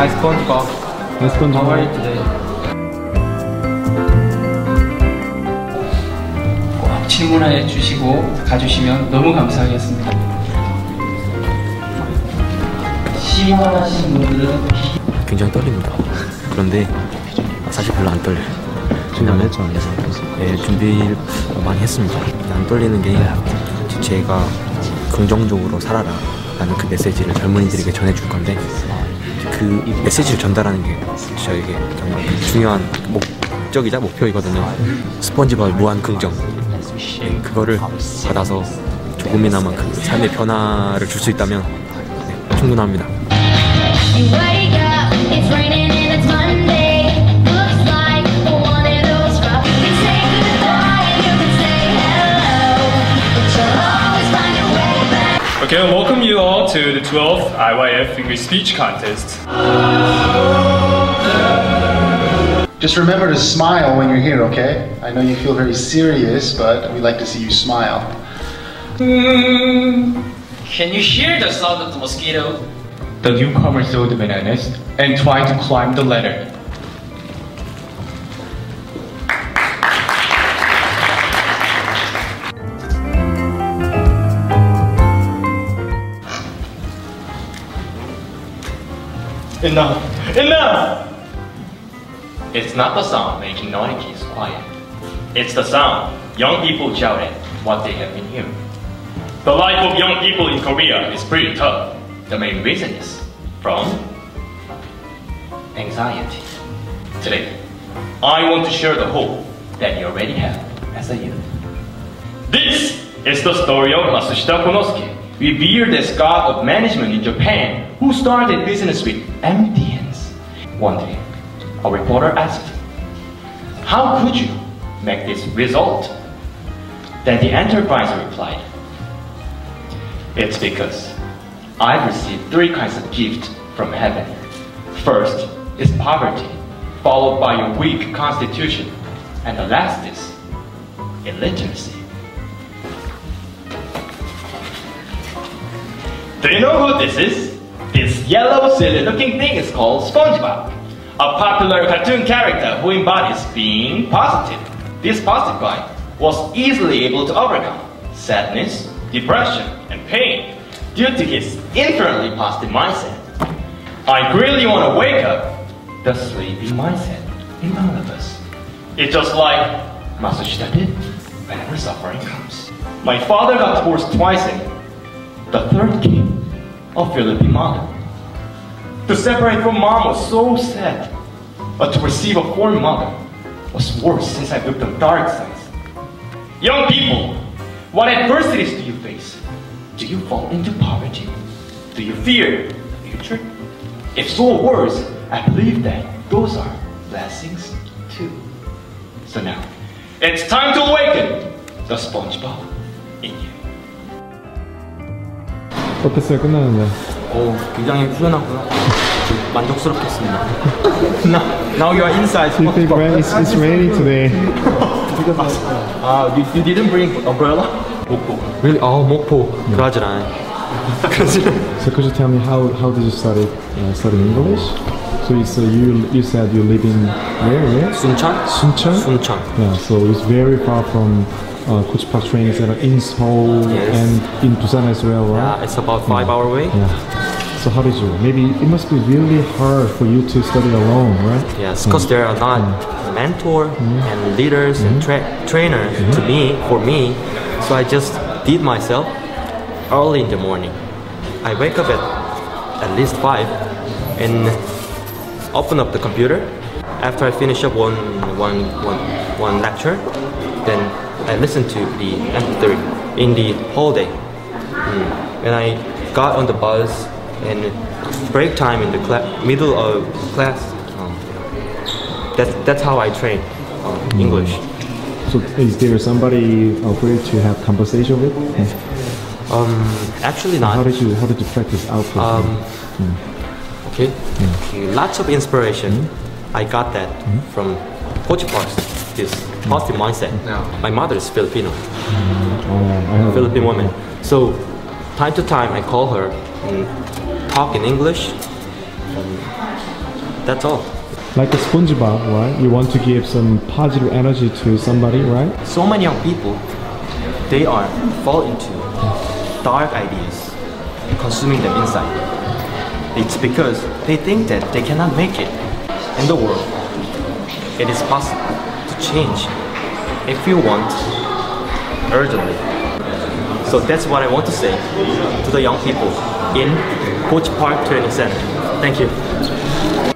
Hi SpongeBob. Let's go How are you today? 꼭 질문해 주시고 가주시면 너무 감사하겠습니다. 시원하신 분들은 굉장히 떨립니다. 그런데 사실 별로 안 떨려요. 준비 안 했죠. 네, 준비를 많이 했습니다. 안 떨리는 게 제가 긍정적으로 살아라 라는 그 메시지를 젊은이들에게 전해줄 건데 그 메시지를 전달하는 게 저에게 정말 중요한 목적이자 목표이거든요. 스펀지밥의 무한 긍정. 네, 그거를 받아서 조금이나마 그 삶의 변화를 줄 수 있다면 네, 충분합니다. Okay, I welcome you all to the 12th IYF English Speech Contest. Just remember to smile when you're here, okay? I know you feel very serious, but we like to see you smile. Can you hear the sound of the mosquito? The newcomer throw the bananas and tried to climb the ladder. Enough! Enough! It's not the sound making kids quiet. It's the sound young people shouting what they have been hearing. The life of young people in Korea is pretty tough. The main reason is from anxiety. Today, I want to share the hope that you already have as a youth. This is the story of Masushita Konosuke, revered as god of management in Japan, who started business with hands. One day, a reporter asked How could you make this result? Then the enterpriser replied, It's because I've received three kinds of gift from heaven. First is poverty, followed by a weak constitution, and the last is illiteracy. Do you know who this is? This yellow silly looking thing is called SpongeBob, a popular cartoon character who embodies being positive. This positive guy was easily able to overcome sadness, depression, and pain due to his infinitely positive mindset. I really want to wake up the sleepy mindset in all of us. It's just like Masushita did whenever suffering comes. My father got divorced twice and the third came a Philippine mother. To separate from mom was so sad, but to receive a foreign mother was worse since I looked on dark sides. Young people, what adversities do you face? Do you fall into poverty? Do you fear the future? If so worse, I believe that those are blessings too. So now, it's time to awaken the SpongeBob in you. 어땠어요? 끝나는데. 오, 굉장히 후련하고요. 만족스럽겠습니다. now, now you are inside. You think rain, it's, it's raining today. 아, you, you didn't bring umbrella? 목포. Really? 어, 목포. 그러질 않아요. 그러질 않아요. So could you tell me how, how did you study uh, study English? So you said you you said you live in where where? 순천? Suncheon. 순천. Yeah, so it's very far from uh, Coach Park training center in Seoul Yes. and in Busan as well, right? Yeah, it's about five hour away. Yeah. So how did you? Maybe it must be really hard for you to study alone, right? Yes, because there are not mm. mentor mm-hmm. and leaders and mm-hmm. tra- trainers to mm-hmm. me for me. So I just did myself early in the morning. I wake up at at least five and open up the computer. After I finish up one one one one lecture, then I listened to the MP3 in the whole day. Mm. When I got on the bus and break time in the cla- middle of class, um, that's that's how I train um, English. So is there somebody you to have conversation with? Um, actually not. How did you how did you practice output? Um, okay. Okay, Lots of inspiration. I got that from Coach Parks. His positive mindset. My mother is Filipino, oh, I have, Philippine woman. So time to time I call her and talk in English And that's all. Like a SpongeBob, right? You want to give some positive energy to somebody, right? So many young people, they are fall into dark ideas, consuming them inside. It's because they think that they cannot make it in the world. It is possible to change if you want urgently. So that's what I want to say to the young people in Coach Park Training Center. Thank you.